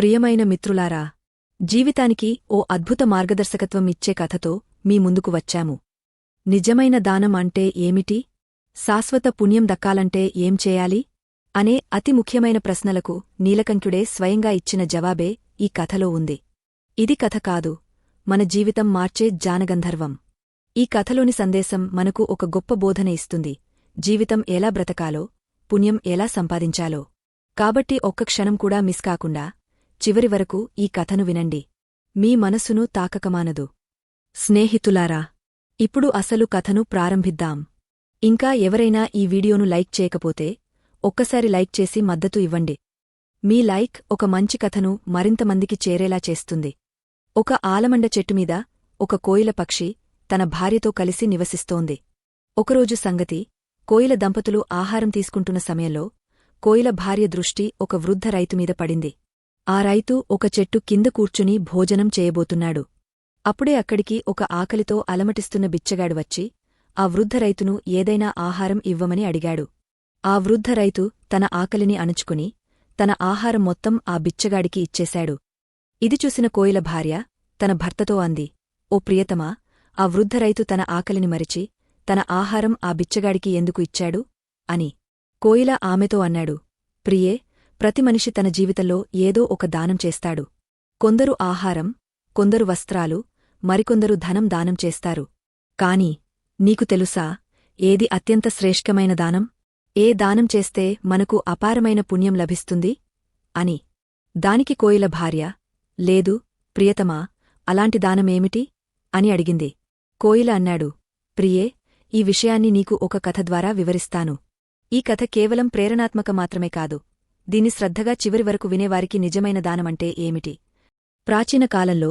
ప్రియమైన మిత్రులారా జీవితానికి ఓ అద్భుత మార్గదర్శకత్వం ఇచ్చే కథతో మీ ముందుకు వచ్చాము. నిజమైన దానం అంటే ఏమిటి? శాశ్వత పుణ్యం దక్కాలంటే ఏం చేయాలి? అనే అతి ముఖ్యమైన ప్రశ్నలకు నీలకంఠుడే స్వయంగా ఇచ్చిన జవాబే ఈ కథలో ఉంది. ఇది కథ కాదు మన జీవితం మార్చే జానగంధర్వం. ఈ కథలోని సందేశం మనకు ఒక గొప్ప బోధన ఇస్తుంది. జీవితం ఎలా బ్రతకాలో పుణ్యం ఎలా సంపాదించాలో. కాబట్టి ఒక్క క్షణం కూడా మిస్ కాకుండా చివరి వరకు ఈ కథను వినండి. మీ మనసును తాకకమానదు. స్నేహితులారా ఇప్పుడు అసలు కథను ప్రారంభిద్దాం. ఇంకా ఎవరైనా ఈ వీడియోను లైక్ చేయకపోతే ఒక్కసారి లైక్ చేసి మద్దతు ఇవ్వండి. మీ లైక్ ఒక మంచి కథను మరింతమందికి చేరేలా చేస్తుంది. ఒక ఆలమండ చెట్టుమీద ఒక కోయిల పక్షి తన భార్యతో కలిసి నివసిస్తోంది. ఒకరోజు సంగతి కోయిల దంపతులు ఆహారం తీసుకుంటున్న సమయంలో కోయిల భార్య దృష్టి ఒక వృద్ధ రైతుమీద పడింది. ఆ రైతు ఒక చెట్టు కింద కూర్చుని భోజనం చేయబోతున్నాడు. అప్పుడే అక్కడికి ఒక ఆకలితో అలమటిస్తున్న బిచ్చగాడు వచ్చి ఆ వృద్ధ రైతును ఏదైనా ఆహారం ఇవ్వమని అడిగాడు. ఆ వృద్ధ రైతు తన ఆకలిని అణుచుకుని తన ఆహారం మొత్తం ఆ బిచ్చగాడికి ఇచ్చేశాడు. ఇది చూసిన కోయిల భార్య తన భర్తతో అంది ఓ ప్రియతమా ఆ వృద్ధ రైతు తన ఆకలిని మరిచి తన ఆహారం ఆ బిచ్చగాడికి ఎందుకు ఇచ్చాడు అని కోయిల ఆమెతో అన్నాడు ప్రియే ప్రతి మనిషి తన జీవితంలో ఏదో ఒక దానం చేస్తాడు. కొందరు ఆహారం కొందరు వస్త్రాలు మరికొందరు ధనం దానం చేస్తారు. కాని నీకు తెలుసా ఏది అత్యంత శ్రేష్ఠమైన దానం? ఏ దానం చేస్తే మనకు అపారమైన పుణ్యం లభిస్తుంది? అని. దానికి కోయిల భార్య లేదు ప్రియతమా అలాంటి దానమేమిటి? అని అడిగింది. కోయిల అన్నాడు ప్రియే ఈ విషయాన్ని నీకు ఒక కథ ద్వారా వివరిస్తాను. ఈ కథ కేవలం ప్రేరణాత్మక మాత్రమే కాదు. దీన్ని శ్రద్ధగా చివరి వరకు వినేవారికి నిజమైన దానమంటే ఏమిటి? ప్రాచీన కాలంలో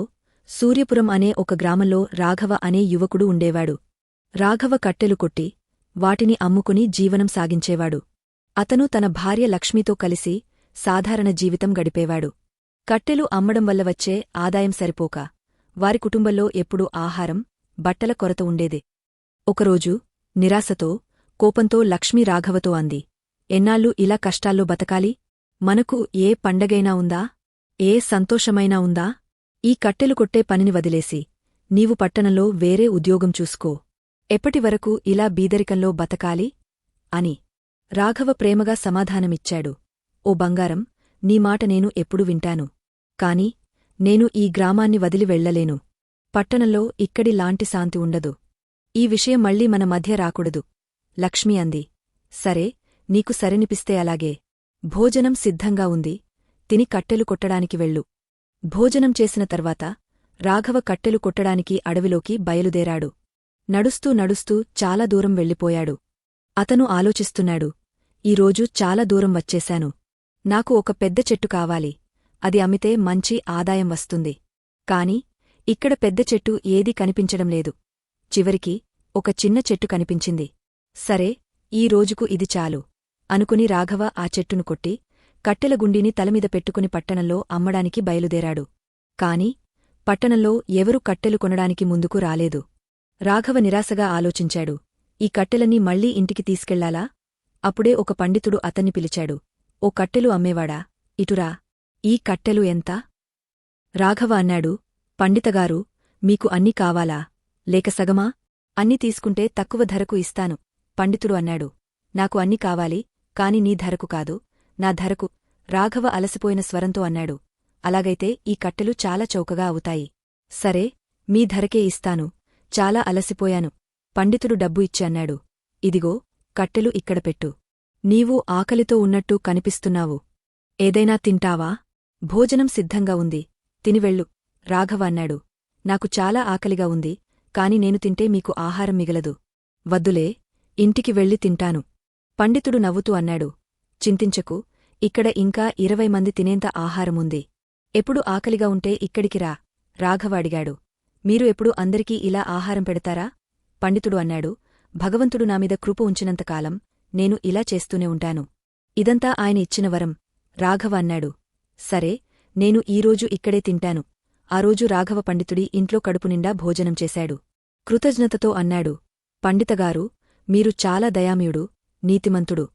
సూర్యపురం అనే ఒక గ్రామంలో రాఘవ అనే యువకుడు ఉండేవాడు. రాఘవ కట్టెలు కొట్టి వాటిని అమ్ముకుని జీవనం సాగించేవాడు. అతను తన భార్య లక్ష్మితో కలిసి సాధారణ జీవితం గడిపేవాడు. కట్టెలు అమ్మడం వల్ల వచ్చే ఆదాయం సరిపోక వారి కుటుంబంలో ఎప్పుడూ ఆహారం బట్టల కొరత ఉండేది. ఒకరోజు నిరాశతో కోపంతో లక్ష్మీ రాఘవతో అంది ఎన్నాళ్ళు ఇలా కష్టాల్లో బతకాలి? మనకు ఏ పండగైనా ఉందా? ఏ సంతోషమైనా ఉందా? ఈ కట్టెలు కొట్టే పనిని వదిలేసి నీవు పట్టణంలో వేరే ఉద్యోగం చూసుకో. ఎప్పటివరకు ఇలా బీదరికంలో బతకాలి? అని రాఘవ ప్రేమగా సమాధానమిచ్చాడు. ఓ బంగారం నీ మాట నేను ఎప్పుడు వింటాను. కాని నేను ఈ గ్రామాన్ని వదిలి వెళ్ళలేను పట్టణంలో ఇక్కడి లాంటి శాంతి ఉండదు. ఈ విషయం మళ్ళీ మన మధ్య రాకూడదు. లక్ష్మి అంది. సరే నీకు సరినిపిస్తే అలాగే. భోజనం సిద్ధంగా ఉంది. తిని కట్టెలు కొట్టడానికి వెళ్ళు. భోజనం చేసిన తర్వాత రాఘవ కట్టెలు కొట్టడానికి అడవిలోకి బయలుదేరాడు. నడుస్తూ నడుస్తూ చాలా దూరం వెళ్ళిపోయాడు. అతను ఆలోచిస్తున్నాడు. ఈరోజు చాలా దూరం వచ్చేశాను. నాకు ఒక పెద్ద చెట్టు కావాలి. అది అమ్మితే మంచి ఆదాయం వస్తుంది. కాని ఇక్కడ పెద్ద చెట్టు ఏదీ కనిపించడం లేదు. చివరికి ఒక చిన్న చెట్టు కనిపించింది. సరే ఈ రోజుకు ఇది చాలు. అనుకుని రాఘవ ఆ చెట్టును కొట్టి కట్టెల గుండీని తలమీద పెట్టుకుని పట్టణంలో అమ్మడానికి బయలుదేరాడు. కాని పట్టణంలో ఎవరు కట్టెలు కొనడానికి ముందుకు రాలేదు. రాఘవ నిరాశగా ఆలోచించాడు. ఈ కట్టెలన్నీ మళ్ళీ ఇంటికి తీసుకెళ్ళాలా? అప్పుడే ఒక పండితుడు అతన్ని పిలిచాడు. ఓ కట్టెలు అమ్మేవాడా? ఇటురా ఈ కట్టెలు ఎంత? రాఘవ అన్నాడు. పండితగారు మీకు అన్నీ కావాలా? లేక సగమా? అన్ని తీసుకుంటే తక్కువ ధరకు ఇస్తాను. పండితుడు అన్నాడు. నాకు అన్ని కావాలి. కాని నీ ధరకు కాదు. నా ధరకు. రాఘవ అలసిపోయిన స్వరంతో అన్నాడు. అలాగైతే ఈ కట్టెలు చాలా చౌకగా అవుతాయి. సరే మీ ధరకే ఇస్తాను. చాలా అలసిపోయాను. పండితుడు డబ్బు ఇచ్చి అన్నాడు. ఇదిగో కట్టెలు ఇక్కడ పెట్టు. నీవు ఆకలితో ఉన్నట్టు కనిపిస్తున్నావు. ఏదైనా తింటావా? భోజనం సిద్ధంగా ఉంది. తినివెళ్ళు రాఘవ అన్నాడు. నాకు చాలా ఆకలిగా ఉంది. కాని నేను తింటే మీకు ఆహారం మిగలదు. వద్దులే ఇంటికి వెళ్ళి తింటాను. పండితుడు నవ్వుతూ అన్నాడు. చింతించకు ఇక్కడ ఇంకా ఇరవై మంది తినేంత ఆహారముంది. ఎప్పుడు ఆకలిగా ఉంటే ఇక్కడికి రా రాఘవ అడిగాడు. మీరు ఎప్పుడు అందరికీ ఇలా ఆహారం పెడతారా? పండితుడు అన్నాడు. భగవంతుడు నామీద కృప ఉంచినంతకాలం నేను ఇలా చేస్తూనే ఉంటాను. ఇదంతా ఆయన ఇచ్చిన వరం రాఘవ అన్నాడు. సరే నేను ఈరోజు ఇక్కడే తింటాను. ఆ రోజు రాఘవ పండితుడి ఇంట్లో కడుపునిండా భోజనం చేశాడు. కృతజ్ఞతతో అన్నాడు. పండితగారు మీరు చాలా దయామయుడు నీతిమంతుడు.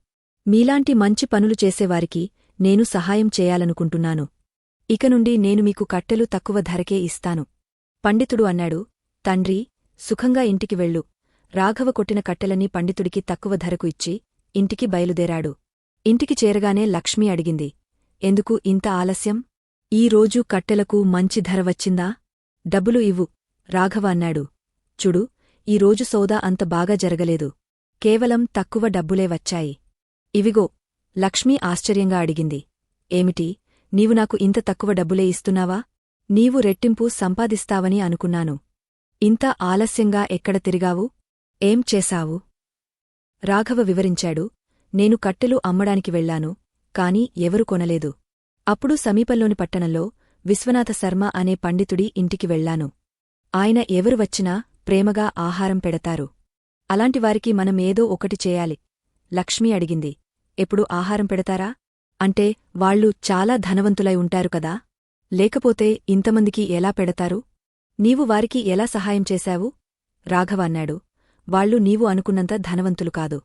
మీలాంటి మంచి పనులు చేసేవారికి నేను సహాయం చేయాలనుకుంటున్నాను. ఇక నుండి నేను మీకు కట్టెలు తక్కువ ధరకే ఇస్తాను. పండితుడు అన్నాడు తండ్రి సుఖంగా ఇంటికి వెళ్ళు. రాఘవ కొట్టిన కట్టెలని పండితుడికి తక్కువ ధరకు ఇచ్చి ఇంటికి బయలుదేరాడు. ఇంటికి చేరగానే లక్ష్మి అడిగింది ఎందుకు ఇంత ఆలస్యం? ఈ కట్టెలకు మంచి ధర వచ్చిందా? డబ్బులు ఇవ్వు. రాఘవ అన్నాడు చుడు ఈరోజు సోదా అంత బాగా జరగలేదు. కేవలం తక్కువ డబ్బులే వచ్చాయి. ఇవిగో లక్ష్మి ఆశ్చర్యంగా అడిగింది. ఏమిటి నీవు నాకు ఇంత తక్కువ డబ్బులే ఇస్తున్నావా? నీవు రెట్టింపు సంపాదిస్తావని అనుకున్నాను. ఇంత ఆలస్యంగా ఎక్కడ తిరిగావు? ఏం చేశావు? రాఘవ వివరించాడు. నేను కట్టెలు అమ్మడానికి వెళ్ళాను కాని ఎవరు కొనలేదు. అప్పుడు సమీపంలోని పట్టణంలో విశ్వనాథ శర్మ అనే పండితుడి ఇంటికి వెళ్ళాను ఆయన ఎవరు వచ్చినా ప్రేమగా ఆహారం పెడతారు. అలాంటివారికి మనమేదో ఒకటి చేయాలి. లక్ష్మి అడిగింది. ఎప్పుడు ఆహారం పెడతారా? అంటే వాళ్ళు చాలా ధనవంతులై ఉంటారు కదా? లేకపోతే ఇంతమందికి ఎలా పెడతారు? నీవు వారికి ఎలా సహాయం చేశావు? రాఘవాన్నాడు వాళ్ళు నీవు అనుకున్నంత ధనవంతులు కాదు.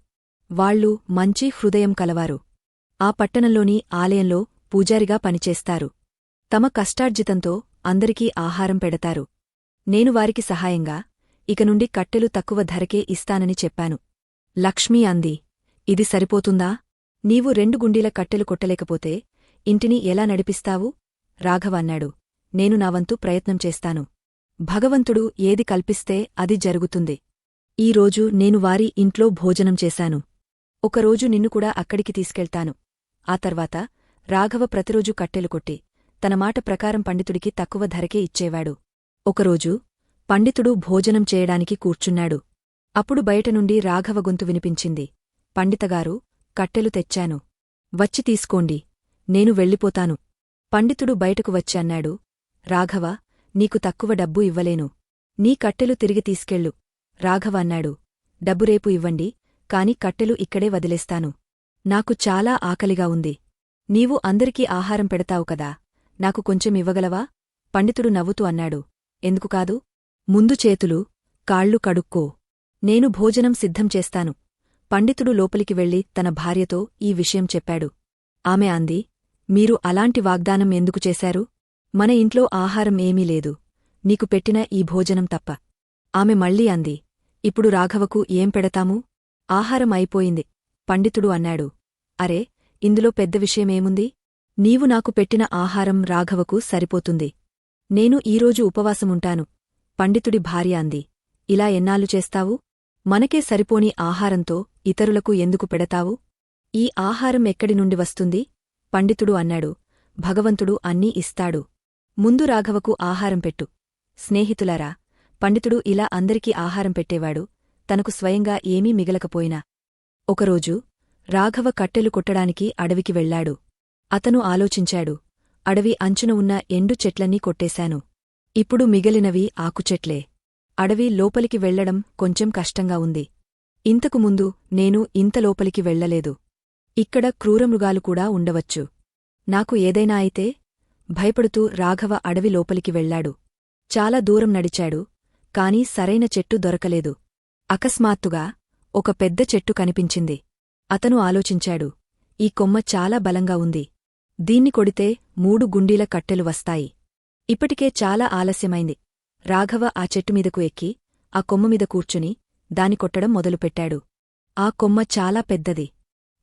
వాళ్ళు మంచి హృదయం కలవారు. ఆ పట్టణంలోని ఆలయంలో పూజారిగా పనిచేస్తారు. తమ కష్టార్జితంతో అందరికీ ఆహారం పెడతారు. నేను వారికి సహాయంగా ఇక నుండి కట్టెలు తక్కువ ధరకే ఇస్తానని చెప్పాను. లక్ష్మీ అంది ఇది సరిపోతుందా? నీవు రెండు గుండీల కట్టెలు కొట్టలేకపోతే ఇంటిని ఎలా నడిపిస్తావు? రాఘవ అన్నాడు నేను నావంతు ప్రయత్నం చేస్తాను. భగవంతుడు ఏది కల్పిస్తే అది జరుగుతుంది. ఈరోజు నేను వారి ఇంట్లో భోజనం చేశాను. ఒకరోజు నిన్ను కూడా అక్కడికి తీసుకెళ్తాను. ఆ తర్వాత రాఘవ ప్రతిరోజు కట్టెలు కొట్టి తన మాట ప్రకారం పండితుడికి తక్కువ ధరకే ఇచ్చేవాడు. ఒకరోజు పండితుడు భోజనం చేయడానికి కూర్చున్నాడు. అప్పుడు బయటనుండి రాఘవ గొంతు వినిపించింది. పండితగారు కట్టెలు తెచ్చాను. వచ్చి తీసుకోండి. నేను వెళ్ళిపోతాను. పండితుడు బయటకు వచ్చి అన్నాడు. రాఘవ నీకు తక్కువ డబ్బు ఇవ్వలేను. నీ కట్టెలు తిరిగి తీసుకెళ్ళు. రాఘవ అన్నాడు. డబ్బు రేపు ఇవ్వండి కాని కట్టెలు ఇక్కడే వదిలేస్తాను. నాకు చాలా ఆకలిగా ఉంది. నీవు అందరికీ ఆహారం పెడతావు కదా. నాకు కొంచెం ఇవ్వగలవా? పండితుడు నవ్వుతూ అన్నాడు. ఎందుకు కాదు? ముందు చేతులు కాళ్ళు కడుక్కో. నేను భోజనం సిద్ధం చేస్తాను. పండితుడు లోపలికి వెళ్ళి తన భార్యతో ఈ విషయం చెప్పాడు. ఆమె అంది మీరు అలాంటి వాగ్దానం ఎందుకు చేశారు? మన ఇంట్లో ఆహారం ఏమీ లేదు. నీకు పెట్టిన ఈ భోజనం తప్ప. ఆమె మళ్ళీ అంది ఇప్పుడు రాఘవకు ఏం పెడతాము? ఆహారం అయిపోయింది. పండితుడు అన్నాడు అరే ఇందులో పెద్ద విషయమేముంది? నీవు నాకు పెట్టిన ఆహారం రాఘవకు సరిపోతుంది. నేను ఈరోజు ఉపవాసముంటాను. పండితుడి భార్య అంది. ఇలా ఎన్నాళ్ళు చేస్తావు? మనకే సరిపోని ఆహారంతో ఇతరులకు ఎందుకు పెడతావు? ఈ ఆహారం ఎక్కడి నుండి వస్తుంది పండితుడు అన్నాడు. భగవంతుడు అన్నీ ఇస్తాడు. ముందు రాఘవకు ఆహారం పెట్టు. స్నేహితులారా పండితుడు ఇలా అందరికీ ఆహారం పెట్టేవాడు. తనకు స్వయంగా ఏమీ మిగలకపోయినా. ఒకరోజు రాఘవ కట్టెలు కొట్టడానికి అడవికి వెళ్ళాడు అతను ఆలోచించాడు. అడవి అంచున ఉన్న ఎండు చెట్లన్నీ కొట్టేశాను. ఇప్పుడు మిగిలినవి ఆకుచెట్లే. అడవి లోపలికి వెళ్ళడం కొంచెం కష్టంగా ఉంది. ఇంతకు ముందు నేను ఇంత లోపలికి వెళ్ళలేదు ఇక్కడ క్రూరమృగాలు కూడా ఉండవచ్చు. నాకు ఏదైనా అయితే భయపడుతూ రాఘవ అడవి లోపలికి వెళ్ళాడు చాలా దూరం నడిచాడు కాని సరైన చెట్టు దొరకలేదు. అకస్మాత్తుగా ఒక పెద్ద చెట్టు కనిపించింది. అతను ఆలోచించాడు ఈ కొమ్మ చాలా బలంగా ఉంది. దీన్ని కొడితే మూడు గుండీల కట్టెలు వస్తాయి. ఇప్పటికే చాలా ఆలస్యమైంది. రాఘవ ఆ చెట్టుమీదకు ఎక్కి ఆ కొమ్మమీద కూర్చుని దాని కొట్టడం మొదలుపెట్టాడు. ఆ కొమ్మ చాలా పెద్దది.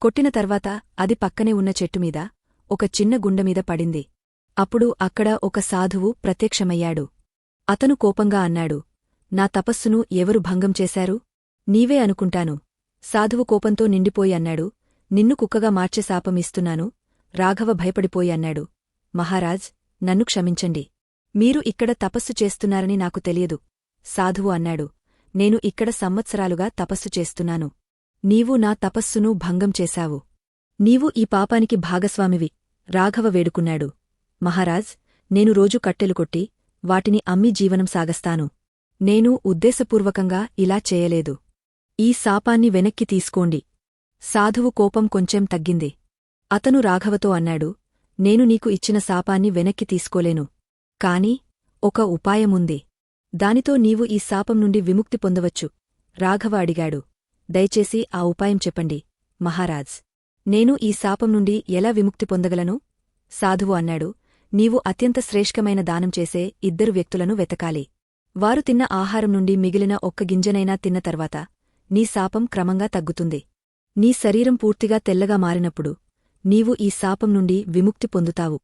కొట్టిన తర్వాత అది పక్కనే ఉన్న చెట్టుమీద ఒక చిన్న గుండెమీద పడింది. అప్పుడు అక్కడ ఒక సాధువు ప్రత్యక్షమయ్యాడు. అతను కోపంగా అన్నాడు నా తపస్సును ఎవరు భంగం చేశారు? నీవే అనుకుంటాను. సాధువు కోపంతో నిండిపోయి అన్నాడు నిన్ను కుక్కగా మార్చే శాపమిస్తున్నాను రాఘవ భయపడిపోయి అన్నాడు మహారాజ్ నన్ను క్షమించండి. మీరు ఇక్కడ తపస్సు చేస్తున్నారని నాకు తెలియదు. సాధువు అన్నాడు. నేను ఇక్కడ సంవత్సరాలుగా తపస్సు చేస్తున్నాను. నీవు నా తపస్సును భంగం చేశావు. నీవు ఈ పాపానికి భాగస్వామివి. రాఘవ వేడుకున్నాడు. మహారాజ్ నేను రోజు కట్టెలు కొట్టి వాటిని అమ్మి జీవనం సాగస్తాను. నేను ఉద్దేశపూర్వకంగా ఇలా చేయలేదు. ఈ శాపాన్ని వెనక్కి తీసుకోండి. సాధువు కోపం కొంచెం తగ్గింది. అతను రాఘవతో అన్నాడు నేను నీకు ఇచ్చిన శాపాన్ని వెనక్కి తీసుకోలేను. కాని ఒక ఉపాయముంది. దానితో నీవు ఈ శాపం నుండి విముక్తి పొందవచ్చు. రాఘవ అడిగాడు. దయచేసి ఆ ఉపాయం చెప్పండి మహారాజ్. నేను ఈ శాపం నుండి ఎలా విముక్తి పొందగలను? సాధువు అన్నాడు. నీవు అత్యంత శ్రేష్ఠమైన దానం చేసే ఇద్దరు వ్యక్తులను వెతకాలి. వారు తిన్న ఆహారం నుండి మిగిలిన ఒక్క గింజనైనా తిన్న తర్వాత నీ శాపం క్రమంగా తగ్గుతుంది. నీ శరీరం పూర్తిగా తెల్లగా మారినప్పుడు నీవు ఈ శాపం నుండి విముక్తి పొందుతావు.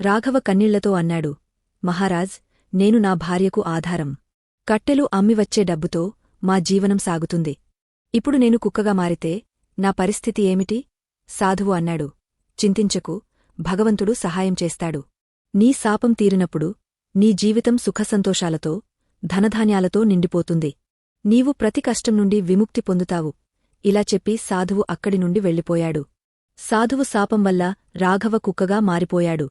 రాఘవ కన్నీళ్ళతో అన్నాడు. మహారాజ్ నేను నా భార్యకు ఆధారం. కట్టెలు అమ్మివచ్చే డబ్బుతో మా జీవనం సాగుతుంది. ఇప్పుడు నేను కుక్కగా మారితే నా పరిస్థితి ఏమిటి? సాధువు అన్నాడు. చింతించకు భగవంతుడు సహాయం చేస్తాడు. నీ శాపం తీరినప్పుడు నీ జీవితం సుఖసంతోషాలతో ధనధాన్యాలతో నిండిపోతుంది. నీవు ప్రతి కష్టం నుండి విముక్తి పొందుతావు. ఇలా చెప్పి సాధువు అక్కడి నుండి వెళ్ళిపోయాడు. సాధువు శాపం వల్ల రాఘవ కుక్కగా మారిపోయాడు.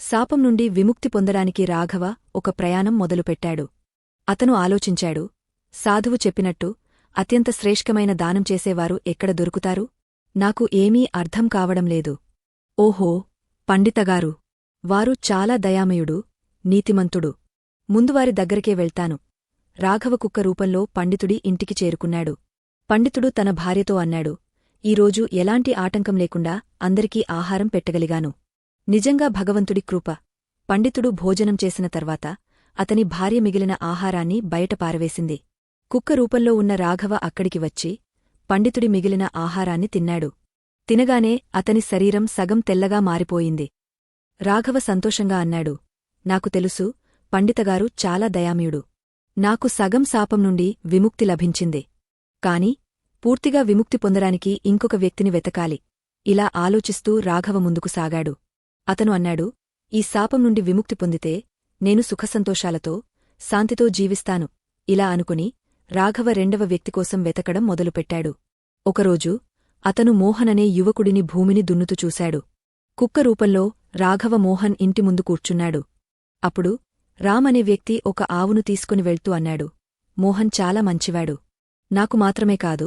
శాపం నుండి విముక్తి పొందడానికి రాఘవ ఒక ప్రయాణం మొదలుపెట్టాడు. అతను ఆలోచించాడు. సాధువు చెప్పినట్టు అత్యంత శ్రేష్ఠమైన దానం చేసేవారు ఎక్కడ దొరుకుతారు? నాకు ఏమీ అర్థం కావడం లేదు. ఓహో పండితగారు వారు చాలా దయామయుడు నీతిమంతుడు. ముందువారి దగ్గరకే వెళ్తాను. రాఘవ కుక్క రూపంలో పండితుడి ఇంటికి చేరుకున్నాడు. పండితుడు తన భార్యతో అన్నాడు ఈరోజు ఎలాంటి ఆటంకం లేకుండా అందరికీ ఆహారం పెట్టగలిగాను. నిజంగా భగవంతుడి కృప పండితుడు భోజనం చేసిన తర్వాత అతని భార్య మిగిలిన ఆహారాన్ని బయట పారవేసింది. కుక్క రూపంలో ఉన్న రాఘవ అక్కడికి వచ్చి పండితుడి మిగిలిన ఆహారాన్ని తిన్నాడు. తినగానే అతని శరీరం సగం తెల్లగా మారిపోయింది. రాఘవ సంతోషంగా అన్నాడు నాకు తెలుసు పండితగారు చాలా దయామయుడు. నాకు సగం శాపం నుండి విముక్తి లభించింది. కాని పూర్తిగా విముక్తి పొందడానికి ఇంకొక వ్యక్తిని వెతకాలి. ఇలా ఆలోచిస్తూ రాఘవ ముందుకు సాగాడు. అతను అన్నాడు ఈ శాపం నుండి విముక్తి పొందితే నేను సుఖసంతోషాలతో శాంతితో జీవిస్తాను ఇలా అనుకుని రాఘవ రెండవ వ్యక్తికోసం వెతకడం మొదలుపెట్టాడు. ఒకరోజు అతను మోహన్ అనే యువకుడిని భూమిని దున్నుతూ చూశాడు. కుక్క రూపంలో రాఘవ మోహన్ ఇంటి ముందు కూర్చున్నాడు. అప్పుడు రామ్ అనే వ్యక్తి ఒక ఆవును తీసుకుని వెళ్తూ అన్నాడు మోహన్ చాలా మంచివాడు. నాకు మాత్రమే కాదు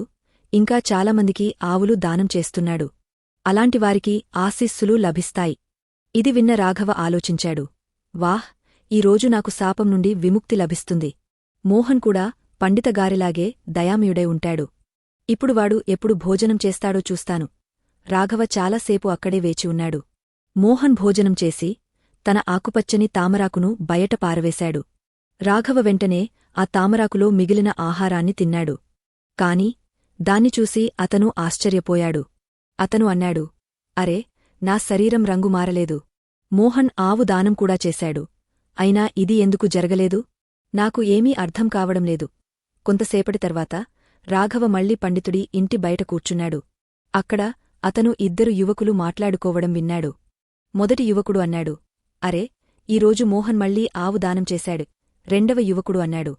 ఇంకా చాలామందికి ఆవులు దానం చేస్తున్నాడు. అలాంటివారికి ఆశీస్సులు లభిస్తాయి. ఇది విన్న రాఘవ ఆలోచించాడు. వాహ్ ఈరోజు నాకు శాపం నుండి విముక్తి లభిస్తుంది. మోహన్ కూడా పండితగారిలాగే దయామయుడై ఉంటాడు. ఇప్పుడు వాడు ఎప్పుడు భోజనం చేస్తాడో చూస్తాను. రాఘవ చాలాసేపు అక్కడే వేచి ఉన్నాడు. మోహన్ భోజనం చేసి తన ఆకుపచ్చని తామరాకును బయట పారవేశాడు. రాఘవ వెంటనే ఆ తామరాకులో మిగిలిన ఆహారాన్ని తిన్నాడు. కాని దాన్ని చూసి అతను ఆశ్చర్యపోయాడు. అతను అన్నాడు అరే నా శరీరం రంగు మారలేదు. మోహన్ ఆవు దానం కూడా చేశాడు. అయినా ఇది ఎందుకు జరగలేదు? నాకు ఏమీ అర్థం కావడం లేదు. కొంతసేపటి తర్వాత రాఘవ మళ్ళీ పండితుడి ఇంటి బయట కూర్చున్నాడు. అక్కడ అతను ఇద్దరు యువకులు మాట్లాడుకోవడం విన్నాడు. మొదటి యువకుడు అన్నాడు అరే ఈరోజు మోహన్ మళ్ళీ ఆవు దానం చేశాడు. రెండవ యువకుడు అన్నాడు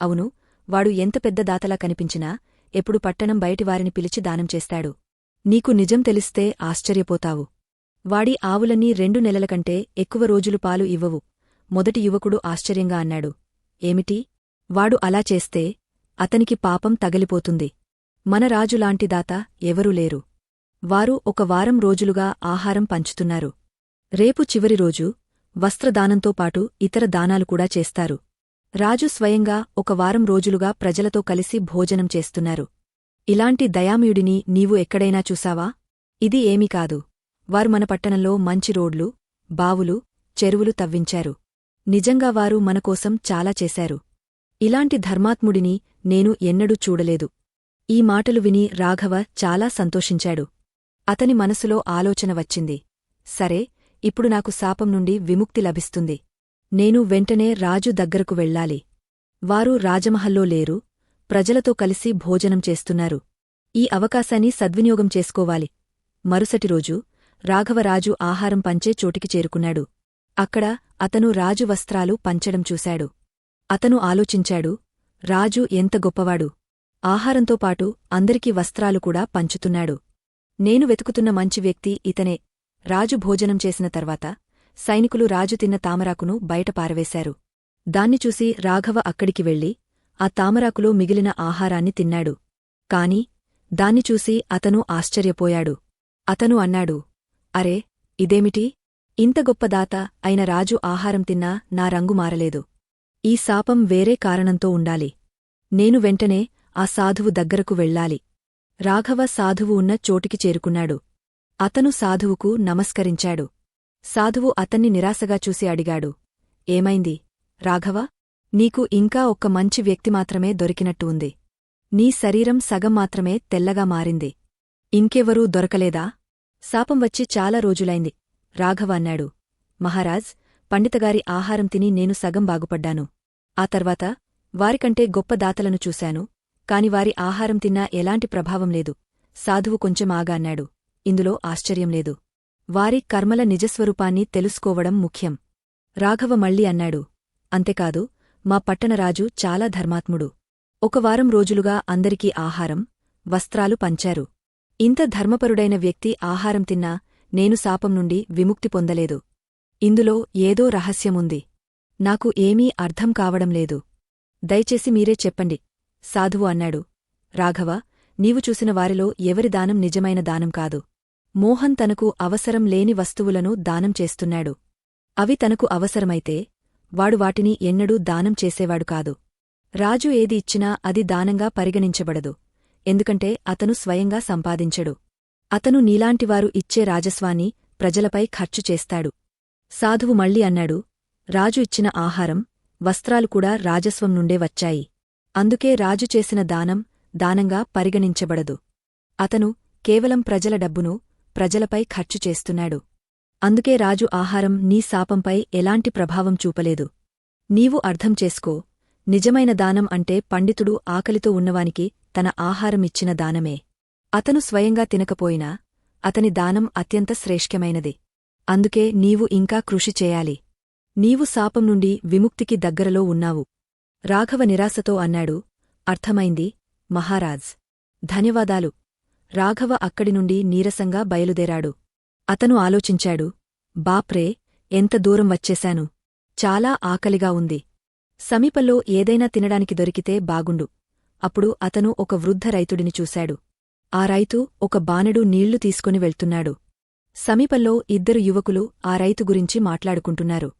అవును వాడు ఎంత పెద్ద దాతలా కనిపించినా ఎప్పుడు పట్టణం బయటివారిని పిలిచి దానం చేస్తాడు. నీకు నిజం తెలిస్తే ఆశ్చర్యపోతావు. వాడి ఆవులన్నీ రెండు నెలల కంటే ఎక్కువ రోజులు పాలు ఇవ్వవు. మొదటి యువకుడు ఆశ్చర్యంగా అన్నాడు. ఏమిటి? వాడు అలా చేస్తే అతనికి పాపం తగలిపోతుంది. మన రాజులాంటి దాత ఎవరూ లేరు. వారు ఒక వారం రోజులుగా ఆహారం పంచుతున్నారు. రేపు చివరి రోజు వస్త్రదానంతో పాటు ఇతర దానాలు కూడా చేస్తారు. రాజు స్వయంగా ఒక వారం రోజులుగా ప్రజలతో కలిసి భోజనం చేస్తున్నారు. ఇలాంటి దయామయుడిని నీవు ఎక్కడైనా చూసావా? ఇది ఏమీ కాదు. వారు మన పట్టణంలో మంచి రోడ్లు బావులు చెరువులు తవ్వించారు. నిజంగా వారు మనకోసం చాలా చేశారు. ఇలాంటి ధర్మాత్ముడిని నేను ఎన్నడూ చూడలేదు. ఈ మాటలు విని రాఘవ చాలా సంతోషించాడు. అతని మనసులో ఆలోచన వచ్చింది. సరే ఇప్పుడు నాకు శాపం నుండి విముక్తి లభిస్తుంది. నేను వెంటనే రాజు దగ్గరకు వెళ్ళాలి. వారు రాజమహల్లో లేరు. ప్రజలతో కలిసి భోజనం చేస్తున్నారు. ఈ అవకాశాన్ని సద్వినియోగం చేసుకోవాలి. మరుసటి రోజు రాఘవరాజు ఆహారం పంచే చోటికి చేరుకున్నాడు. అక్కడ అతను రాజు వస్త్రాలు పంచడం చూశాడు. అతను ఆలోచించాడు రాజు ఎంత గొప్పవాడు. ఆహారంతో పాటు అందరికీ వస్త్రాలు కూడా పంచుతున్నాడు. నేను వెతుకుతున్న మంచి వ్యక్తి ఇతనే. రాజు భోజనం చేసిన తర్వాత సైనికులు రాజు తిన్న తామరాకును బయట పారవేశారు. దాన్ని చూసి రాఘవ అక్కడికి వెళ్ళి ఆ తామరాకులో మిగిలిన ఆహారాన్ని తిన్నాడు. కాని దాన్ని చూసి అతను ఆశ్చర్యపోయాడు. అతను అన్నాడు అరే ఇదేమిటి? ఇంత గొప్ప దాత అయిన రాజు ఆహారం తిన్నా నా రంగు మారలేదు. ఈ శాపం వేరే కారణంతో ఉండాలి. నేను వెంటనే ఆ సాధువు దగ్గరకు వెళ్ళాలి. రాఘవ సాధువు ఉన్న చోటికి చేరుకున్నాడు. అతను సాధువుకు నమస్కరించాడు. సాధువు అతన్ని నిరాశగా చూసి అడిగాడు. ఏమైంది? రాఘవ నీకు ఇంకా ఒక్క మంచి వ్యక్తి మాత్రమే దొరికినట్టు ఉంది. నీ శరీరం సగం మాత్రమే తెల్లగా మారింది. ఇంకెవరూ దొరకలేదా? శాపం వచ్చి చాలా రోజులైంది. రాఘవ అన్నాడు. మహారాజ్ పండితగారి ఆహారం తిని నేను సగం బాగుపడ్డాను. ఆ తర్వాత వారికంటే గొప్ప దాతలను చూశాను. కాని వారి ఆహారం తిన్నా ఎలాంటి ప్రభావం లేదు. సాధువు కొంచెం ఆగా అన్నాడు. ఇందులో ఆశ్చర్యం లేదు. వారి కర్మల నిజస్వరూపాన్ని తెలుసుకోవడం ముఖ్యం. రాఘవ మళ్ళీ అన్నాడు. అంతేకాదు మా పట్టణరాజు చాలా ధర్మాత్ముడు. ఒక వారం రోజులుగా అందరికీ ఆహారం వస్త్రాలు పంచారు. ఇంత ధర్మపరుడైన వ్యక్తి ఆహారం తిన్నా నేను శాపం నుండి విముక్తి పొందలేదు. ఇందులో ఏదో రహస్యముంది. నాకు ఏమీ అర్థం కావడం లేదు. దయచేసి మీరే చెప్పండి. సాధువు అన్నాడు. రాఘవ నీవు చూసిన వారిలో ఎవరి దానం నిజమైన దానం కాదు. మోహన్ తనకు అవసరం లేని వస్తువులను దానం చేస్తున్నాడు. అవి తనకు అవసరమైతే వాడు వాటిని ఎన్నడూ దానం చేసేవాడు కాదు. రాజు ఏది ఇచ్చినా అది దానంగా పరిగణించబడదు. ఎందుకంటే అతను స్వయంగా సంపాదించడు. అతను నీలాంటివారు ఇచ్చే రాజస్వాన్ని ప్రజలపై ఖర్చు చేస్తాడు. సాధువు మళ్ళీ అన్నాడు రాజు ఇచ్చిన ఆహారం వస్త్రాలు కూడా రాజస్వం నుండే వచ్చాయి. అందుకే రాజు చేసిన దానం దానంగా పరిగణించబడదు. అతను కేవలం ప్రజల డబ్బును ప్రజలపై ఖర్చు చేస్తున్నాడు. అందుకే రాజు ఆహారం నీ శాపంపై ఎలాంటి ప్రభావం చూపలేదు. నీవు అర్థం చేసుకో నిజమైన దానం అంటే పండితుడు ఆకలితో ఉన్నవానికి తన ఆహారం ఇచ్చిన దానమే. అతను స్వయంగా తినకపోయినా అతని దానం అత్యంత శ్రేష్ఠమైనది. అందుకే నీవు ఇంకా కృషి చేయాలి. నీవు శాపం నుండి విముక్తికి దగ్గరలో ఉన్నావు. రాఘవ నిరాశతో అన్నాడు. అర్థమైంది మహారాజ్. ధన్యవాదాలు. రాఘవ అక్కడి నుండి నీరసంగా బయలుదేరాడు. అతను ఆలోచించాడు. బాప్రే ఎంత దూరం వచ్చేశాను. చాలా ఆకలిగా ఉంది. సమీపంలో ఏదైనా తినడానికి దొరికితే బాగుండు. అప్పుడు అతను ఒక వృద్ధ రైతుడిని చూశాడు. ఆ రైతు ఒక బానెడు నీళ్ళు తీసుకుని వెళ్తున్నాడు. సమీపంలో ఇద్దరు యువకులు ఆ రైతు గురించి మాట్లాడుకుంటున్నారు.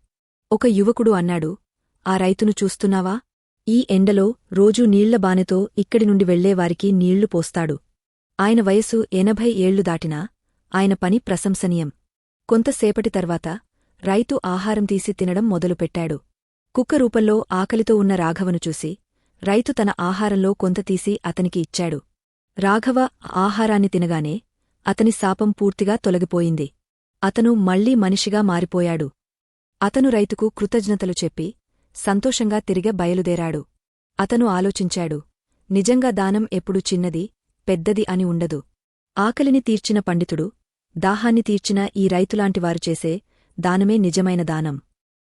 ఒక యువకుడు అన్నాడు ఆ రైతును చూస్తున్నావా? ఈ ఎండలో రోజూ నీళ్ళ బానెతో ఇక్కడి నుండి వెళ్ళేవారికి నీళ్ళు పోస్తాడు. ఆయన వయసు ఎనభై ఏళ్ళు దాటినా ఆయన పని ప్రశంసనీయం. కొంతసేపటి తర్వాత రైతు ఆహారం తీసి తినడం మొదలుపెట్టాడు. కుక్క రూపంలో ఆకలితో ఉన్న రాఘవను చూసి రైతు తన ఆహారంలో కొంత తీసి అతనికి ఇచ్చాడు. రాఘవ ఆహారాన్ని తినగానే అతని శాపం పూర్తిగా తొలగిపోయింది. అతను మళ్ళీ మనిషిగా మారిపోయాడు. అతను రైతుకు కృతజ్ఞతలు చెప్పి సంతోషంగా తిరిగ బయలుదేరాడు. అతను ఆలోచించాడు నిజంగా దానం ఎప్పుడు చిన్నది పెద్దది అని ఉండదు. ఆకలిని తీర్చిన పండితుడు దాహాన్ని తీర్చిన ఈ రైతులాంటివారు చేసే దానమే నిజమైన దానం.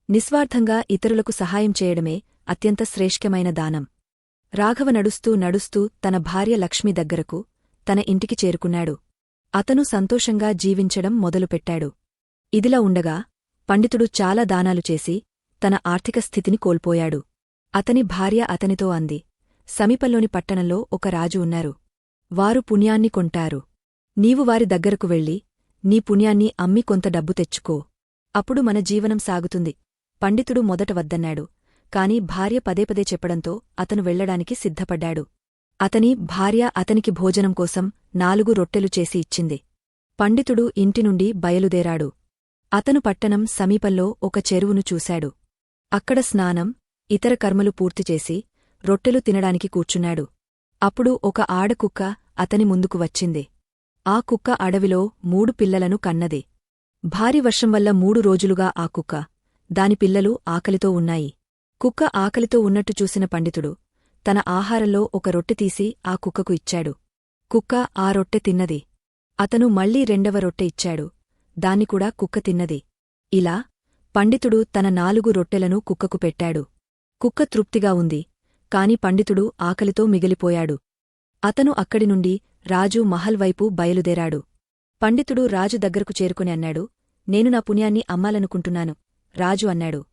నిస్వార్థంగా ఇతరులకు సహాయం చేయడమే అత్యంత శ్రేష్ఠమైన దానం. రాఘవ నడుస్తూ నడుస్తూ తన భార్య లక్ష్మి దగ్గరకు తన ఇంటికి చేరుకున్నాడు. అతను సంతోషంగా జీవించడం మొదలుపెట్టాడు. ఇదిలా ఉండగా పండితుడు చాలా దానాలు చేసి తన ఆర్థిక స్థితిని కోల్పోయాడు. అతని భార్య అతనితో అంది సమీపంలోని పట్టణంలో ఒక రాజు ఉన్నారు. వారు పుణ్యాన్ని కొంటారు. నీవు వారి దగ్గరకు వెళ్ళి నీ పుణ్యాన్ని అమ్మి కొంత డబ్బు తెచ్చుకో. అప్పుడు మన జీవనం సాగుతుంది. పండితుడు మొదట వద్దన్నాడు. కాని భార్య పదేపదే చెప్పడంతో అతను వెళ్ళడానికి సిద్ధపడ్డాడు. అతని భార్య అతనికి భోజనం కోసం నాలుగు రొట్టెలు చేసి ఇచ్చింది. పండితుడు ఇంటి నుండి బయలుదేరాడు. అతను పట్టణం సమీపంలో ఒక చెరువును చూశాడు. అక్కడ స్నానం ఇతర కర్మలు పూర్తిచేసి రొట్టెలు తినడానికి కూర్చున్నాడు. అప్పుడు ఒక ఆడకుక్క అతని ముందుకు వచ్చింది. ఆ కుక్క అడవిలో మూడు పిల్లలను కన్నది. భారీ వర్షం వల్ల మూడు రోజులుగా ఆ కుక్క దాని పిల్లలు ఆకలితో ఉన్నాయి. కుక్క ఆకలితో ఉన్నట్టు చూసిన పండితుడు తన ఆహారంలో ఒక రొట్టె తీసి ఆ కుక్కకు ఇచ్చాడు. కుక్క ఆ రొట్టె తిన్నది. అతను మళ్ళీ రెండవ రొట్టె ఇచ్చాడు. దాన్ని కూడా కుక్క తిన్నది. ఇలా పండితుడు తన నాలుగు రొట్టెలను కుక్కకు పెట్టాడు. కుక్క తృప్తిగా ఉంది కాని పండితుడు ఆకలితో మిగిలిపోయాడు. అతను అక్కడి నుండి రాజు మహల్ వైపు బయలుదేరాడు. పండితుడు రాజు దగ్గరకు చేరుకుని అన్నాడు నేను నా పుణ్యాన్ని అమ్మాలనుకుంటున్నాను. రాజు అన్నాడు.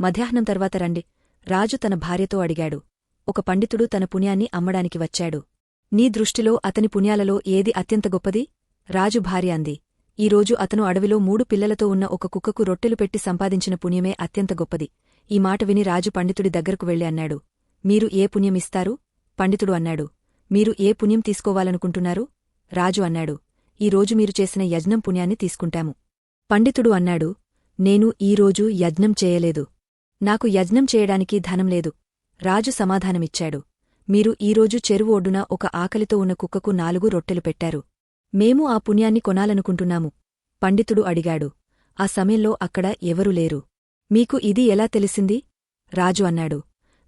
మధ్యాహ్నం తర్వాత రండి. రాజు తన భార్యతో అడిగాడు. ఒక పండితుడు తన పుణ్యాన్ని అమ్మడానికి వచ్చాడు. నీ దృష్టిలో అతని పుణ్యాలలో ఏది అత్యంత గొప్పది? రాజు భార్య అంది. ఈరోజు అతను అడవిలో మూడు పిల్లలతో ఉన్న ఒక కుక్కకు రొట్టెలు పెట్టి సంపాదించిన పుణ్యమే అత్యంత గొప్పది. ఈ మాట విని రాజు పండితుడి దగ్గరకు వెళ్ళి అన్నాడు. మీరు ఏ పుణ్యమిస్తారు పండితుడు అన్నాడు. మీరు ఏ పుణ్యం తీసుకోవాలనుకుంటున్నారు? రాజు అన్నాడు. ఈరోజు మీరు చేసిన యజ్ఞం పుణ్యాన్ని తీసుకుంటాము. పండితుడు అన్నాడు. నేను ఈరోజు యజ్ఞం చేయలేదు. నాకు యజ్ఞం చేయడానికి ధనం లేదు. రాజు సమాధానమిచ్చాడు. మీరు ఈరోజు చెరువు ఒడ్డున ఒక ఆకలితో ఉన్న కుక్కకు నాలుగు రొట్టెలు పెట్టారు. మేము ఆ పుణ్యాన్ని కొనాలనుకుంటున్నాము. పండితుడు అడిగాడు. ఆ సమయంలో అక్కడ ఎవరూ లేరు. మీకు ఇది ఎలా తెలిసింది? రాజు అన్నాడు.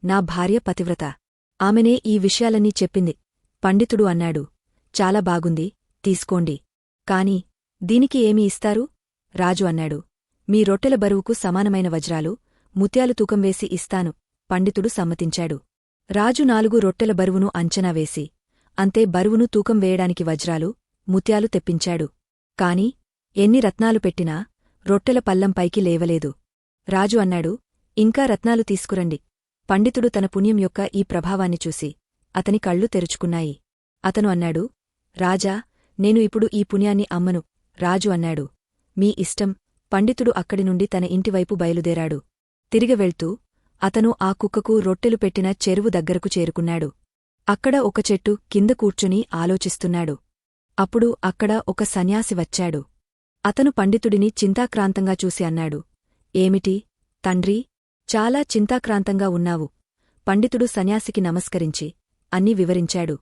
నా భార్య పతివ్రత. ఆమెనే ఈ విషయాలన్నీ చెప్పింది. పండితుడు అన్నాడు. చాలా బాగుంది. తీసుకోండి. కాని దీనికి ఏమి ఇస్తారు? రాజు అన్నాడు. మీ రొట్టెల బరువుకు సమానమైన వజ్రాలు ముత్యాలు తూకం వేసి ఇస్తాను పండితుడు సమ్మతించాడు. రాజు నాలుగు రొట్టెల బరువును అంచనా వేసి అంతే బరువును తూకం వేయడానికి వజ్రాలు ముత్యాలు తెప్పించాడు. కాని ఎన్ని రత్నాలు పెట్టినా రొట్టెల పల్లంపైకి లేవలేదు. రాజు అన్నాడు ఇంకా రత్నాలు తీసుకురండి. పండితుడు తన పుణ్యం యొక్క ఈ ప్రభావాన్ని చూసి అతని కళ్ళు తెరుచుకున్నాయి. అతను అన్నాడు రాజా నేను ఇప్పుడు ఈ పుణ్యాన్ని అమ్మను. రాజు అన్నాడు మీ ఇష్టం పండితుడు అక్కడి నుండి తన ఇంటివైపు బయలుదేరాడు. తిరిగ వెళ్తూ అతను ఆ కుక్కకు రొట్టెలు పెట్టిన చెరువు దగ్గరకు చేరుకున్నాడు. అక్కడ ఒక చెట్టు కింద కూర్చుని ఆలోచిస్తున్నాడు. అప్పుడు అక్కడ ఒక సన్యాసి వచ్చాడు. అతను పండితుడిని చింతాక్రాంతంగా చూసి అన్నాడు. ఏమిటి? తండ్రీ చాలా చింతాక్రాంతంగా ఉన్నావు. పండితుడు సన్యాసికి నమస్కరించి అన్నీ వివరించాడు.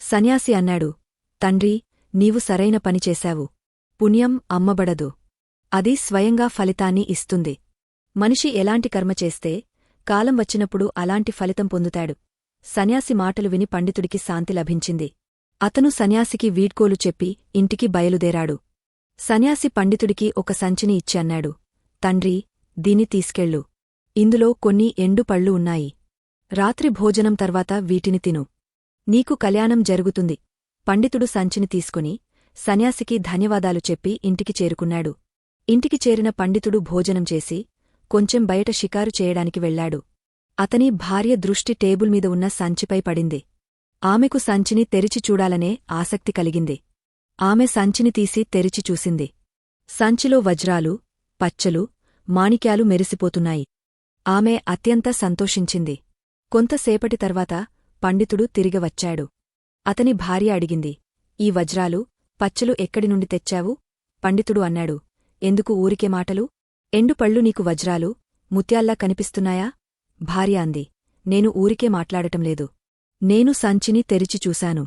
సన్యాసి అన్నాడు. తండ్రీ నీవు సరైన పనిచేశావు పుణ్యం అమ్మబడదు. అది స్వయంగా ఫలితాన్ని ఇస్తుంది. మనిషి ఎలాంటి కర్మ చేస్తే కాలం వచ్చినప్పుడు అలాంటి ఫలితం పొందుతాడు. సన్యాసి మాటలు విని పండితుడికి శాంతి లభించింది. అతను సన్యాసికి వీడ్కోలు చెప్పి ఇంటికి బయలుదేరాడు. సన్యాసి పండితుడికి ఒక సంచిని ఇచ్చన్నాడు తండ్రి దీన్ని తీసుకెళ్ళు. ఇందులో కొన్ని ఎండు పళ్ళు ఉన్నాయి. రాత్రి భోజనం తర్వాత వీటిని తిను. నీకు కళ్యాణం జరుగుతుంది. పండితుడు సంచిని తీసుకుని సన్యాసికి ధన్యవాదాలు చెప్పి ఇంటికి చేరుకున్నాడు. ఇంటికి చేరిన పండితుడు భోజనం చేసి కొంచెం బయట షికారు చేయడానికి వెళ్ళాడు అతని భార్య దృష్టి టేబుల్ మీద ఉన్న సంచిపై పడింది. ఆమెకు సంచిని తెరిచి చూడాలనే ఆసక్తి కలిగింది. ఆమె సంచిని తీసి తెరిచి చూసింది. సంచిలో వజ్రాలు పచ్చలు మాణిక్యాలు మెరిసిపోతున్నాయి. ఆమె అత్యంత సంతోషించింది. కొంతసేపటి తర్వాత పండితుడు తిరిగి వచ్చాడు. అతని భార్య అడిగింది ఈ వజ్రాలు పచ్చలు ఎక్కడి నుండి తెచ్చావు? పండితుడు అన్నాడు. ఎందుకు ఊరికే మాటలు? ఎండుపళ్ళు నీకు వజ్రాలు ముత్యాల్లా కనిపిస్తున్నాయా? భార్య అంది. నేను ఊరికే మాట్లాడటం లేదు. నేను సంచిని తెరిచి చూశాను.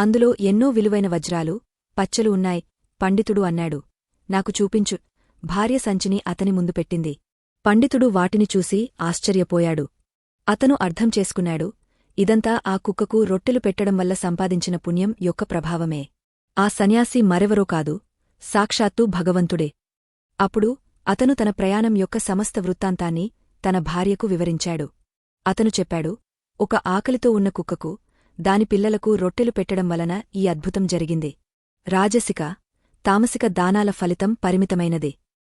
అందులో ఎన్నో విలువైన వజ్రాలు పచ్చలు ఉన్నాయి పండితుడు అన్నాడు. నాకు చూపించు. భార్య సంచిని అతని ముందు పెట్టింది. పండితుడు వాటిని చూసి ఆశ్చర్యపోయాడు. అతను అర్థం చేసుకున్నాడు. ఇదంతా ఆ కుక్కకు రొట్టెలు పెట్టడం వల్ల సంపాదించిన పుణ్యం యొక్క ప్రభావమే. ఆ సన్యాసి మరెవరో కాదు. సాక్షాత్తు భగవంతుడే. అప్పుడు అతను తన ప్రయాణం యొక్క సమస్త వృత్తాంతాన్ని తన భార్యకు వివరించాడు. అతను చెప్పాడు ఒక ఆకలితో ఉన్న కుక్కకు దాని పిల్లలకు రొట్టెలు పెట్టడం వలన ఈ అద్భుతం జరిగింది. రాజసిక తామసిక దానాల ఫలితం పరిమితమైనది.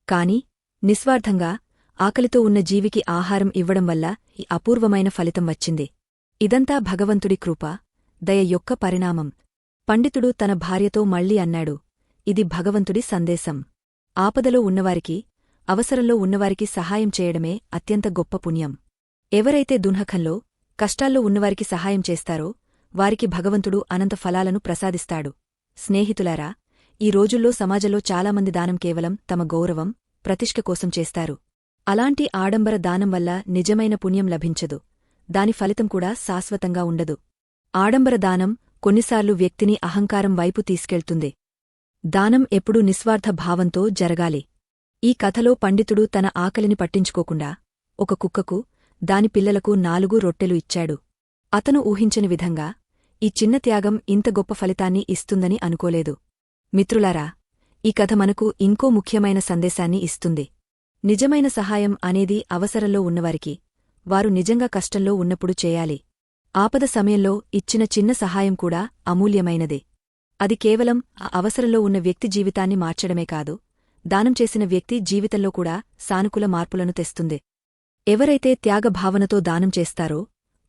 కాని నిస్వార్థంగా ఆకలితో ఉన్న జీవికి ఆహారం ఇవ్వడం వల్ల ఈ అపూర్వమైన ఫలితం వచ్చింది. ఇదంతా భగవంతుడి కృప దయ యొక్క పరిణామం. పండితుడు తన భార్యతో మళ్ళీ అన్నాడు ఇది భగవంతుడి సందేశం. ఆపదలో ఉన్నవారికి అవసరంలో ఉన్నవారికి సహాయం చేయడమే అత్యంత గొప్ప పుణ్యం. ఎవరైతే దున్హఖంలో కష్టాల్లో ఉన్నవారికి సహాయం చేస్తారో వారికి భగవంతుడు అనంత ఫలాలను ప్రసాదిస్తాడు. స్నేహితులారా ఈ రోజుల్లో సమాజంలో చాలామంది దానం కేవలం తమ గౌరవం ప్రతిష్ఠ కోసం చేస్తారు. అలాంటి ఆడంబర దానం వల్ల నిజమైన పుణ్యం లభించదు. దాని ఫలితం కూడా శాశ్వతంగా ఉండదు. ఆడంబర దానం కొన్నిసార్లు వ్యక్తిని అహంకారం వైపు తీసుకెళ్తుంది. దానం ఎప్పుడూ నిస్వార్థ భావంతో జరగాలి. ఈ కథలో పండితుడు తన ఆకలిని పట్టించుకోకుండా ఒక కుక్కకు దాని పిల్లలకు నాలుగు రొట్టెలు ఇచ్చాడు. అతను ఊహించని విధంగా ఈ చిన్న త్యాగం ఇంత గొప్ప ఫలితాన్ని ఇస్తుందని అనుకోలేదు. మిత్రులారా ఈ కథ మనకు ఇంకో ముఖ్యమైన సందేశాన్ని ఇస్తుంది. నిజమైన సహాయం అనేది అవసరంలో ఉన్నవారికి వారు నిజంగా కష్టంలో ఉన్నప్పుడు చేయాలి. ఆపద సమయంలో ఇచ్చిన చిన్న సహాయం కూడా అమూల్యమైనదే. అది కేవలం ఆ అవసరంలో ఉన్న వ్యక్తి జీవితాన్ని మార్చడమే కాదు దానం చేసిన వ్యక్తి జీవితంలో కూడా సానుకూల మార్పులను తెస్తుంది. ఎవరైతే త్యాగభావనతో దానం చేస్తారో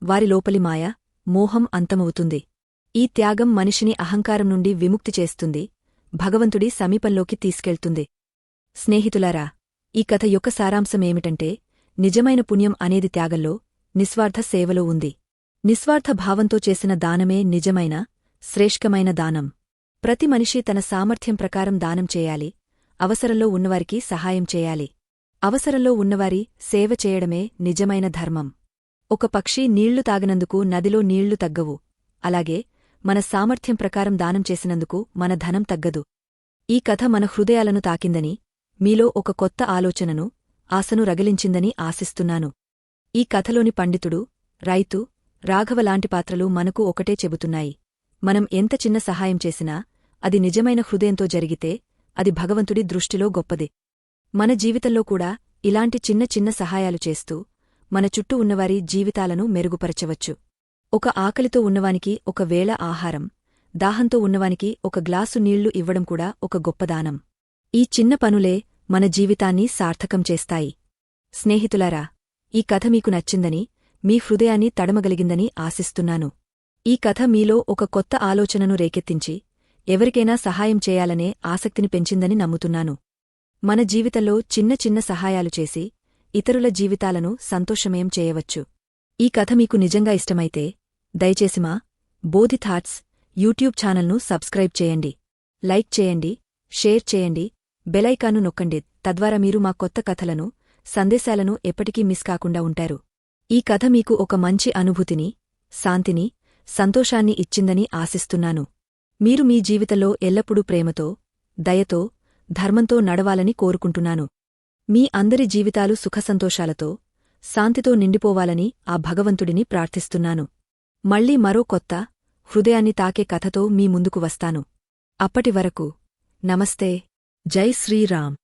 వారి లోపలి మాయ మోహం అంతమవుతుంది. ఈ త్యాగం మనిషిని అహంకారం నుండి విముక్తి చేస్తుంది భగవంతుడి సమీపంలోకి తీసుకెళ్తుంది. స్నేహితులారా ఈ కథ యొక్క సారాంశమేమిటంటే నిజమైన పుణ్యం అనేది త్యాగంలో నిస్వార్థ సేవలో ఉంది. నిస్వార్థ భావంతో చేసిన దానమే నిజమైన శ్రేష్ఠమైన దానం. ప్రతి మనిషి తన సామర్థ్యం ప్రకారం దానం చేయాలి అవసరంలో ఉన్నవారికి సహాయం చేయాలి. అవసరంలో ఉన్నవారి సేవ చేయడమే నిజమైన ధర్మం. ఒక పక్షి నీళ్ళు తాగినందుకు నదిలో నీళ్ళు తగ్గవు. అలాగే మన సామర్థ్యం ప్రకారం దానం చేసినందుకు మన ధనం తగ్గదు. ఈ కథ మన హృదయాలను తాకిందని మీలో ఒక కొత్త ఆలోచనను ఆశను రగిలించిందని ఆశిస్తున్నాను. ఈ కథలోని పండితుడు రైతు రాఘవలాంటి పాత్రలు మనకు ఒకటే చెబుతున్నాయి. మనం ఎంత చిన్న సహాయం చేసినా అది నిజమైన హృదయంతో జరిగితే అది భగవంతుడి దృష్టిలో గొప్పది. మన జీవితంలో కూడా ఇలాంటి చిన్న చిన్న సహాయాలు చేస్తూ మన చుట్టూ ఉన్నవారి జీవితాలను మెరుగుపరచవచ్చు. ఒక ఆకలితో ఉన్నవానికి ఒక వేళ ఆహారం దాహంతో ఉన్నవానికి ఒక గ్లాసు నీళ్ళు ఇవ్వడం కూడా ఒక గొప్పదానం ఈ చిన్న పనులే మన జీవితాన్ని సార్థకం చేస్తాయి. స్నేహితులారా ఈ కథ మీకు నచ్చిందని మీ హృదయాన్ని తడమగలిగిందని ఆశిస్తున్నాను. ఈ కథ మీలో ఒక కొత్త ఆలోచనను రేకెత్తించి ఎవరికైనా సహాయం చేయాలనే ఆసక్తిని పెంచిందని నమ్ముతున్నాను. మన జీవితంలో చిన్న చిన్న సహాయాలు చేసి ఇతరుల జీవితాలను సంతోషమయం చేయవచ్చు. ఈ కథ మీకు నిజంగా ఇష్టమైతే దయచేసి మా బోధి థాట్స్ యూట్యూబ్ ఛానల్ను సబ్స్క్రైబ్ చేయండి. లైక్ చేయండి షేర్ చేయండి బెలైకాను నొక్కండి. తద్వారా మీరు మా కొత్త కథలను సందేశాలను ఎప్పటికీ మిస్ కాకుండా ఉంటారు. ఈ కథ మీకు ఒక మంచి అనుభూతిని శాంతిని సంతోషాన్ని ఇచ్చిందని ఆశిస్తున్నాను. మీరు మీ జీవితంలో ఎల్లప్పుడూ ప్రేమతో దయతో ధర్మంతో నడవాలని కోరుకుంటున్నాను. మీ అందరి జీవితాలు సుఖసంతోషాలతో శాంతితో నిండిపోవాలని ఆ భగవంతుడిని ప్రార్థిస్తున్నాను. మళ్ళీ మరో కొత్త హృదయాన్ని తాకే కథతో మీ ముందుకు వస్తాను. అప్పటి వరకు నమస్తే. జై శ్రీరామ్.